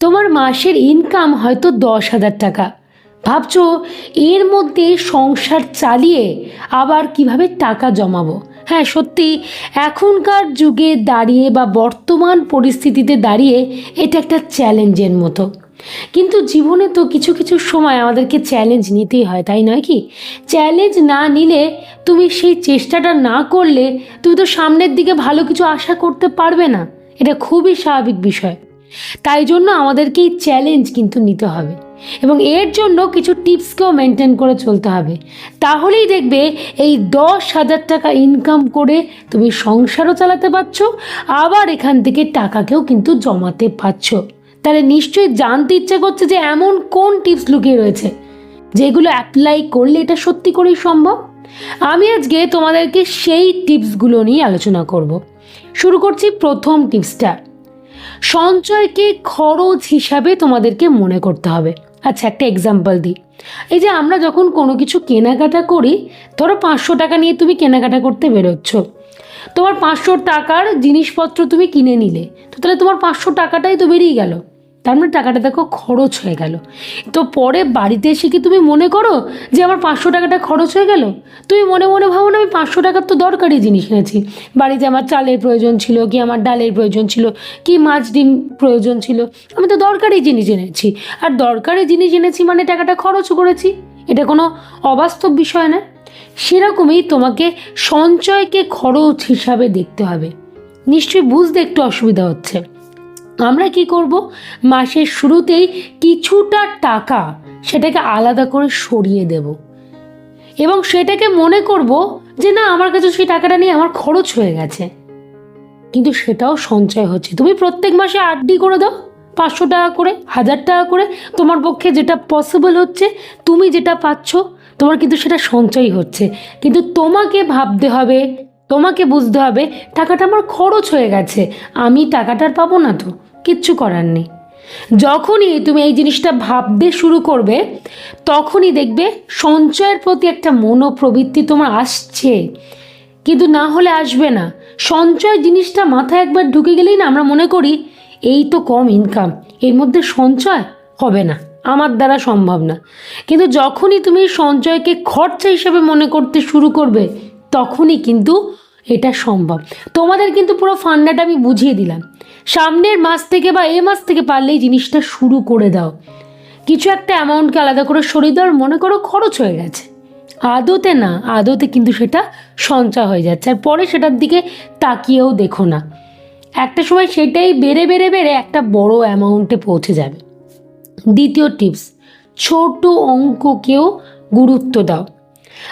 তোমার মাসের ইনকাম হয়তো দশ হাজার টাকা। ভাবছ, এর মধ্যে সংসার চালিয়ে আবার কীভাবে টাকা জমাবো? হ্যাঁ সত্যি, এখনকার যুগে দাঁড়িয়ে বা বর্তমান পরিস্থিতিতে দাঁড়িয়ে এটা একটা চ্যালেঞ্জের মতো। কিন্তু জীবনে তো কিছু কিছু সময় আমাদেরকে চ্যালেঞ্জ নিতেই হয়, তাই নয় কি? চ্যালেঞ্জ না নিলে তুমি সেই চেষ্টাটা না করলে তুমি তো সামনের দিকে ভালো কিছু আশা করতে পারবে না। এটা খুবই স্বাভাবিক বিষয়। তাই জন্য আমাদেরকে এই চ্যালেঞ্জ কিন্তু নিতে হবে। এবং এর জন্য কিছু টিপসকেও মেনটেন করে চলতে হবে। তাহলেই দেখবে এই দশ হাজার টাকা ইনকাম করে তুমি সংসারও চালাতে পারছ, আবার এখান থেকে টাকাকেও কিন্তু জমাতে পারছ। তাহলে নিশ্চয়ই জানতে ইচ্ছে করছে যে এমন কোন টিপস লুকিয়ে রয়েছে, যেগুলো অ্যাপ্লাই করলে এটা সত্যি করেই সম্ভব? আমি আজকে তোমাদেরকে সেই টিপসগুলো নিয়ে আলোচনা করব। শুরু করছি প্রথম টিপসটা সঞ্চয়কে খরচ হিসাবে তোমাদেরকে মনে করতে হবে। আচ্ছা একটা এক্সাম্পল দিই। এই যে আমরা যখন কোনো কিছু কেনাকাটা করি, ধরো পাঁচশো টাকা নিয়ে তুমি কেনাকাটা করতে বেরোচ্ছ। তোমার পাঁচশো টাকার জিনিসপত্র তুমি কিনে নিলে, তো তাহলে তোমার পাঁচশো টাকাটাই তো বেরিয়ে গেল। তার মানে টাকাটা দেখো খরচ হয়ে গেল। তো পরে বাড়িতে এসে কি তুমি মনে করো যে আমার পাঁচশো টাকাটা খরচ হয়ে গেল? তুমি মনে মনে ভাবো না আমি পাঁচশো টাকার তো দরকারি জিনিস এনেছি। বাড়িতে আমার চালের প্রয়োজন ছিল কি আমার ডালের প্রয়োজন ছিল, কি মাছ ডিম প্রয়োজন ছিল, আমি তো দরকারি জিনিস এনেছি। আর দরকারি জিনিস এনেছি মানে টাকাটা খরচ করেছি? এটা কোনো অবাস্তব বিষয় না। সেরকমই তোমাকে সঞ্চয়কে খরচ হিসাবে দেখতে হবে। নিশ্চয়ই বুঝতে একটু অসুবিধা হচ্ছে। আমরা কি করব? মাসের শুরুতেই কিছুটা টাকা সেটাকে আলাদা করে সরিয়ে দেব। এবং সেটাকে মনে করব যে না, আমার কাছে সেই টাকাটা নিয়ে আমার খরচ হয়ে গেছে। কিন্তু সেটাও সঞ্চয় হচ্ছে। তুমি প্রত্যেক মাসে আরডি করে দাও, পাঁচশো টাকা করে, হাজার টাকা করে। তোমার পক্ষে যেটা পসিবল হচ্ছে, তুমি যেটা পাচ্ছ, তোমার কিন্তু সেটা সঞ্চয় হচ্ছে। কিন্তু তোমাকে ভাবতে হবে, তোমাকে বুঝতে হবে, টাকাটা আমার খরচ হয়ে গেছে। আমি টাকাটার পাবো না তো। কিচ্ছু করার নেই। যখনই তুমি এই জিনিসটা ভাবতে শুরু করবে, তখনই দেখবে সঞ্চয়ের প্রতি একটা মনোপ্রবৃত্তি তোমার আসছে। কিন্তু না হলে আসবে না। সঞ্চয় জিনিসটা মাথায় একবার ঢুকে গেলেই না আমরা মনে করি, এই তো কম ইনকাম এর মধ্যে সঞ্চয় হবে না, আমার দ্বারা সম্ভব না। কিন্তু যখনই তুমি সঞ্চয়কে খরচা হিসেবে মনে করতে শুরু করবে, তখনই কিন্তু এটা সম্ভব। তোমাদের কিন্তু পুরো ফান্ডাটা আমি বুঝিয়ে দিলাম। সামনের মাস থেকে বা এ মাস থেকে পারলেই জিনিসটা শুরু করে দাও। কিছু একটা অ্যামাউন্টকে আলাদা করে সরিয়ে দেওয়ার মনে করো খরচ হয়ে গেছে। আদতে না, আদতে কিন্তু সেটা সঞ্চয় হয়ে যাচ্ছে। আর পরে সেটার দিকে তাকিয়েও দেখো না। একটা সময় সেটাই বেড়ে বেড়ে বেড়ে একটা বড় অ্যামাউন্টে পৌঁছে যাবে। দ্বিতীয় টিপস ছোট অঙ্ককেও গুরুত্ব দাও।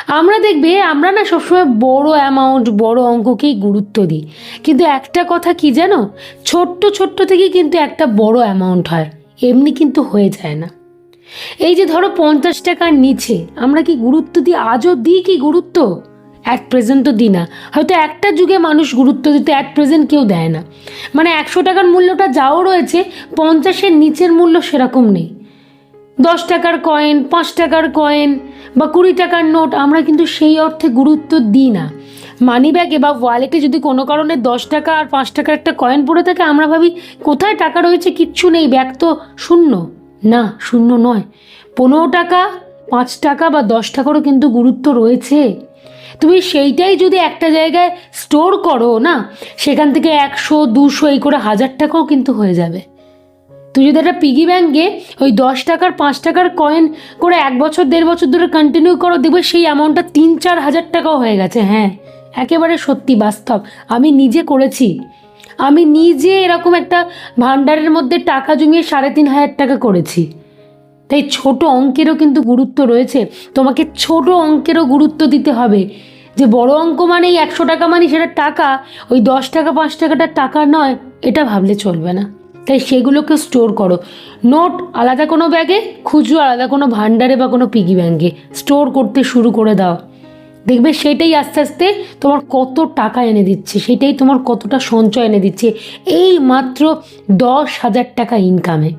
আমরা দেখবে, আমরা না সবসময় বড় অ্যামাউন্ট বড় অঙ্ককেই গুরুত্ব দিই। কিন্তু একটা কথা কি জানো? ছোট্ট ছোট্ট থেকে কিন্তু একটা বড় অ্যামাউন্ট হয়। এমনি কিন্তু হয়ে যায় না। এই যে ধরো পঞ্চাশ টাকার নিচে, আমরা কি গুরুত্ব দিই? আজও দিই কি গুরুত্ব? অ্যাট প্রেজেন্ট তো দিই না। হয়তো একটা যুগে মানুষ গুরুত্ব দিতে অ্যাট প্রেজেন্ট কেউ দেয় না। মানে একশো টাকার মূল্যটা যাও রয়েছে, পঞ্চাশের নিচের মূল্য সেরকম নেই। দশ টাকার কয়েন পাঁচ টাকার কয়েন বা কুড়ি টাকার নোট আমরা কিন্তু সেই অর্থে গুরুত্ব দিই না। মানি ব্যাগে বা ওয়ালেটে যদি কোনো কারণে দশ টাকা আর পাঁচ টাকার একটা কয়েন পড়ে থাকে, আমরা ভাবি, কোথায় টাকা রয়েছে, কিচ্ছু নেই ব্যাগ তো শূন্য। না, শূন্য নয়। পনেরো টাকা, পাঁচ টাকা বা দশ টাকারও কিন্তু গুরুত্ব রয়েছে। তুমি সেইটাই যদি একটা জায়গায় স্টোর করো, না, সেখান থেকে একশো, দুশো, এই করে হাজার টাকাও কিন্তু হয়ে যাবে। তুই যদি একটা পিগি ব্যাঙ্কে ওই দশ টাকার, পাঁচ টাকার কয়েন করে এক বছর, দেড় বছর ধরে কন্টিনিউ করো, দেখবে সেই অ্যামাউন্টটা তিন, চার হাজার টাকাও হয়ে গেছে। হ্যাঁ একেবারে সত্যি বাস্তব। আমি নিজে করেছি। আমি নিজে এরকম একটা ভান্ডারের মধ্যে টাকা জমিয়ে সাড়ে তিন হাজার টাকা করেছি। তাই ছোট অঙ্কেরও কিন্তু গুরুত্ব রয়েছে। তোমাকে ছোট অঙ্কেরও গুরুত্ব দিতে হবে। যে বড় অঙ্ক মানেই একশো টাকা মানে সেটা টাকা। ওই দশ টাকা, পাঁচ টাকাটা টাকা নয়, এটা ভাবলে চলবে না। তাই সেগুলোকে স্টোর করো। নোট আলাদা কোনো ব্যাগে খুচরো আলাদা কোনো ভান্ডারে বা কোনো পিগি ব্যাঙ্কে স্টোর করতে শুরু করে দাও। দেখবে সেটাই আস্তে আস্তে তোমার কত টাকা এনে দিচ্ছে, সেটাই তোমার কতটা সঞ্চয় এনে দিচ্ছে। এই মাত্র দশ হাজার টাকা ইনকামে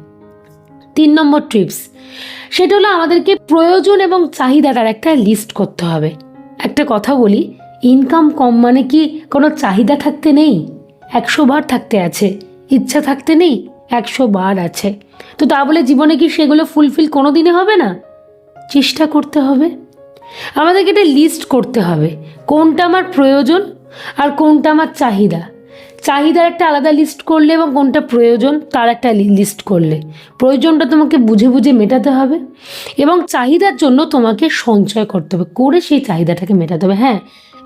তিন নম্বর ট্রিপস সেটা হলো আমাদেরকে প্রয়োজন এবং চাহিদাটার একটা লিস্ট করতে হবে। একটা কথা বলি ইনকাম কম মানে কি কোনো চাহিদা থাকতে নেই? একশো বার থাকতে আছে। ইচ্ছা থাকতে নেই একশো বার আছে। তো তা বলে জীবনে কি সেগুলো ফুলফিল কোনো দিনে হবে না? চেষ্টা করতে হবে। আমাদেরকে এটা লিস্ট করতে হবে, কোনটা আমার প্রয়োজন আর কোনটা আমার চাহিদা। চাহিদার একটা আলাদা লিস্ট করলে এবং কোনটা প্রয়োজন তার একটা লিস্ট করলে। প্রয়োজনটা তোমাকে বুঝে বুঝে মেটাতে হবে এবং চাহিদার জন্য তোমাকে সঞ্চয় করতে হবে, করে সেই চাহিদাটাকে মেটাতে হবে। হ্যাঁ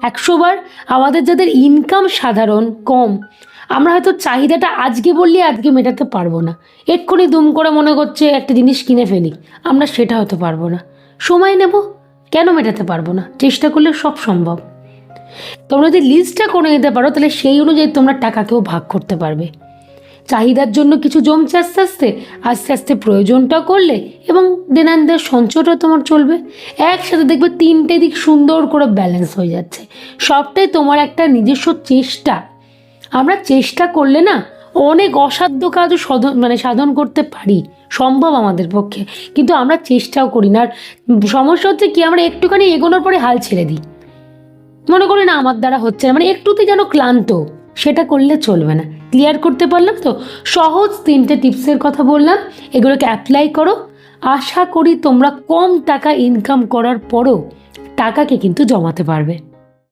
একশোবার আমাদের যাদের ইনকাম সাধারণ, কম, আমরা হয়তো চাহিদাটা আজকে বললে আজকে মেটাতে পারব না। এক্ষুনি দুম করে মনে করছে একটা জিনিস কিনে ফেলি, আমরা সেটা হয়তো পারব না। সময় নেব, কেন মেটাতে পারব না? চেষ্টা করলে সব সম্ভব। তোমরা যদি লিস্টটা করে নিতে পারো, তাহলে সেই অনুযায়ী তোমরা টাকাকেও ভাগ করতে পারবে। চাহিদার জন্য কিছু জমছে আস্তে আস্তে আস্তে আস্তে প্রয়োজনটা করলে এবং দেনানদের সঞ্চয়টা তোমার চলবে। একসাথে দেখবে তিনটে দিক সুন্দর করে ব্যালেন্স হয়ে যাচ্ছে। সবটাই তোমার একটা নিজস্ব চেষ্টা। আমরা চেষ্টা করলে না অনেক অসাধ্য কাজও সাধন মানে সাধন করতে পারি। সম্ভব আমাদের পক্ষে। কিন্তু আমরা চেষ্টাও করি না। আর সমস্যা হচ্ছে কি, আমরা একটুখানি এগোনোর পরে হাল ছেড়ে দিই। মনে করি না আমার দ্বারা হচ্ছে না। মানে একটুতে যেন ক্লান্ত। সেটা করলে চলবে না। ক্লিয়ার করতে পারলাম তো? সহজ তিনটে টিপসের কথা বললাম। এগুলোকে অ্যাপ্লাই করো। আশা করি তোমরা কম টাকা ইনকাম করার পরও টাকাকে কিন্তু জমাতে পারবে।